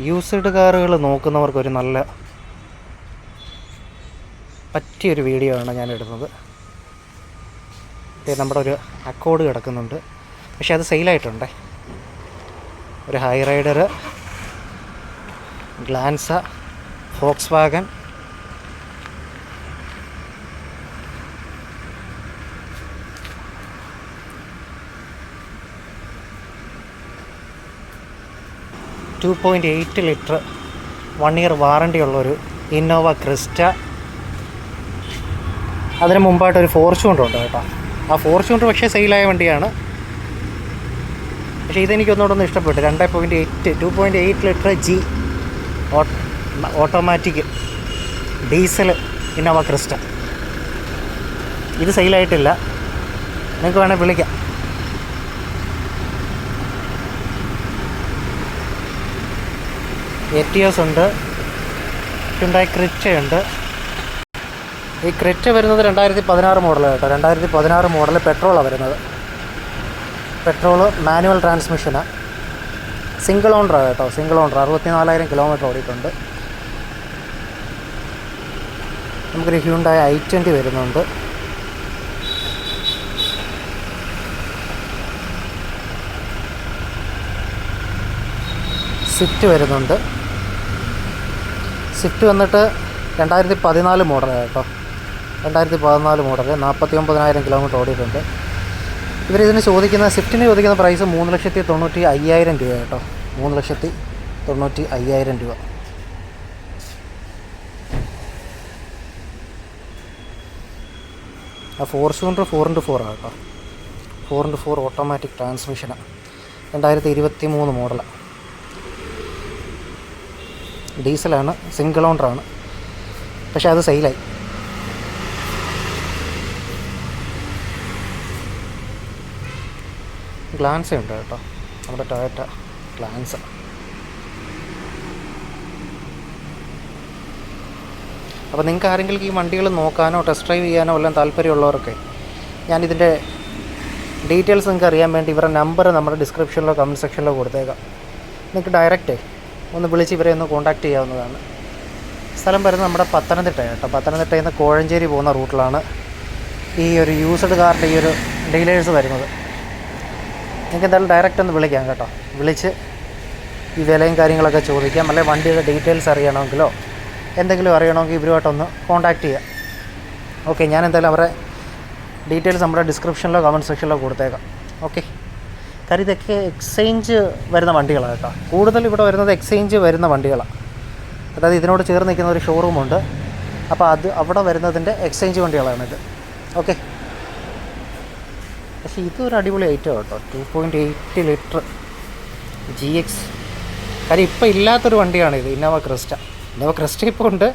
Used കാറുകൾ നോക്കുന്നവർക്കൊരു നല്ല പറ്റിയൊരു വീഡിയോ ആണ് ഞാൻ ഇടുന്നത്. നമ്മുടെ ഒരു അക്കോഡ് കിടക്കുന്നുണ്ട്. പക്ഷെ അത് സെയിലായിട്ടുണ്ടേ ഒരു Hyryder Glanza Volkswagen two point eight litre one year warranty ഉള്ളൊരു ഇന്നോവ ക്രിസ്റ്റ അതിന് മുമ്പായിട്ടൊരു ഫോർച്യൂണർ ഉണ്ട് കേട്ടോ. ആ ഫോർച്യൂണർ പക്ഷേ സെയിലായ വണ്ടിയാണ്. പക്ഷേ ഇതെനിക്ക് ഒന്നുകൂടെ ഒന്ന് ഇഷ്ടപ്പെട്ടു. രണ്ട് point eight two point eight litre G automatic diesel Innova Crysta ഇത് സെയിലായിട്ടില്ല നിങ്ങൾക്ക് വേണേൽ വിളിക്കാം. എറ്റിയോസ് ഉണ്ട്. ഹ്യുണ്ടായി ക്രിച്ചയുണ്ട്. ഈ ക്രിറ്റ വരുന്നത് രണ്ടായിരത്തി പതിനാറ് മോഡൽ കേട്ടോ. രണ്ടായിരത്തി പതിനാറ് മോഡൽ പെട്രോളാണ് വരുന്നത്. പെട്രോൾ മാനുവൽ ട്രാൻസ്മിഷനാണ് സിംഗിൾ ഓണറാണ് കേട്ടോ. സിംഗിൾ ഓണർ അറുപത്തി നാലായിരം കിലോമീറ്റർ ഓടിയിട്ടുണ്ട്. നമുക്കൊരു ഹ്യൂണ്ടായ ഐ ട്വന്റി വരുന്നുണ്ട്. സ്വിഫ്റ്റ് വരുന്നുണ്ട്. സ്വിഫ്റ്റ് വന്നിട്ട് രണ്ടായിരത്തി പതിനാല് മോഡലാണ് കേട്ടോ രണ്ടായിരത്തി പതിനാല് മോഡൽ നാൽപ്പത്തി ഒമ്പതിനായിരം കിലോമീറ്റർ ഓടിയിട്ടുണ്ട്. ഇവരിതിന് ചോദിക്കുന്ന സ്വിഫ്റ്റിന് ചോദിക്കുന്ന പ്രൈസ് മൂന്ന് ലക്ഷത്തി തൊണ്ണൂറ്റി അയ്യായിരം രൂപ കേട്ടോ മൂന്ന് ലക്ഷത്തി തൊണ്ണൂറ്റി അയ്യായിരം രൂപ. ആ four cylinder four into four കേട്ടോ ഫോർ ഇന്റു ഫോർ ഓട്ടോമാറ്റിക് ട്രാൻസ്മിഷനാണ് രണ്ടായിരത്തി ഇരുപത്തി മൂന്ന് മോഡലാണ് ഡീസലാണ് സിംഗിൾ ഓണറാണ്. പക്ഷേ അത് സെയിലായി. ഗ്ലാൻസ ഉണ്ട് കേട്ടോ. നമ്മുടെ ടൊയറ്റ ഗ്ലാൻസ. അപ്പോൾ നിങ്ങൾക്ക് ആരെങ്കിലും ഈ വണ്ടികൾ നോക്കാനോ ടെസ്റ്റ് ഡ്രൈവ് ചെയ്യാനോ എല്ലാം താല്പര്യമുള്ളവർക്ക് ഞാനിതിന്റെ ഡീറ്റെയിൽസ് നിങ്ങൾക്ക് അറിയാൻ വേണ്ടി ഇവരുടെ നമ്പർ നമ്മുടെ ഡിസ്ക്രിപ്ഷനിലോ കമന്റ് സെക്ഷനിലോ കൊടുത്തേക്കാം. നിങ്ങൾക്ക് ഡയറക്റ്റ് ഒന്ന് വിളിച്ച് ഇവരെ ഒന്ന് കോണ്ടാക്ട് ചെയ്യാവുന്നതാണ്. സ്ഥലം വരുന്നത് നമ്മുടെ പത്തനംതിട്ടയാണ് കേട്ടോ. പത്തനംതിട്ടയിൽ നിന്ന് കോഴഞ്ചേരി പോകുന്ന റൂട്ടിലാണ് ഈ ഒരു യൂസ്ഡ് കാറിന്റെ ഈ ഒരു ഡീലേഴ്സ് വരുന്നത്. നിങ്ങൾക്ക് എന്തായാലും ഡയറക്റ്റ് ഒന്ന് വിളിക്കാം കേട്ടോ. വിളിച്ച് ഈ വിലയും കാര്യങ്ങളൊക്കെ ചോദിക്കാം. അല്ലെങ്കിൽ വണ്ടിയുടെ ഡീറ്റെയിൽസ് അറിയണമെങ്കിലോ എന്തെങ്കിലും അറിയണമെങ്കിൽ ഇവരുമായിട്ടൊന്ന് കോണ്ടാക്ട് ചെയ്യാം. ഓക്കെ ഞാൻ എന്തായാലും അവരുടെ ഡീറ്റെയിൽസ് നമ്മുടെ ഡിസ്ക്രിപ്ഷനിലോ കമന്റ് സെക്ഷനിലോ കൊടുത്തേക്കാം. ഓക്കെ കാര്യം ഇതൊക്കെ എക്സ്ചേഞ്ച് വരുന്ന വണ്ടികളാണ് കേട്ടോ. കൂടുതൽ ഇവിടെ വരുന്നത് എക്സ്ചേഞ്ച് വരുന്ന വണ്ടികളാണ്. അതായത് ഇതിനോട് ചേർന്ന് നിൽക്കുന്ന ഒരു ഷോറൂമുണ്ട് അപ്പോൾ അത് അവിടെ വരുന്നതിന്റെ എക്സ്ചേഞ്ച് വണ്ടികളാണിത് ഓക്കെ പക്ഷേ ഇതൊരു അടിപൊളി ഐറ്റം കേട്ടോ. Two point eight litre G X കാര്യം ഇപ്പോൾ ഇല്ലാത്തൊരു വണ്ടിയാണ് ഇത് ഇന്നോവ ക്രിസ്റ്റ ഇന്നോവ ക്രിസ്റ്റ ഇപ്പോൾ ഉണ്ട്.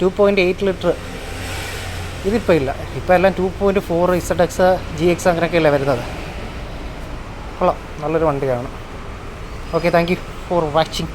ടു പോയിന്റ് എയ്റ്റ് ലിറ്റർ ഇതിപ്പോൾ ഇല്ല. ഇപ്പോൾ എല്ലാം two point four Z X G X അങ്ങനെയൊക്കെയല്ലേ വരുന്നത്. കൊള്ളാം. നല്ലൊരു വണ്ടിയാണ്. Okay thank you for watching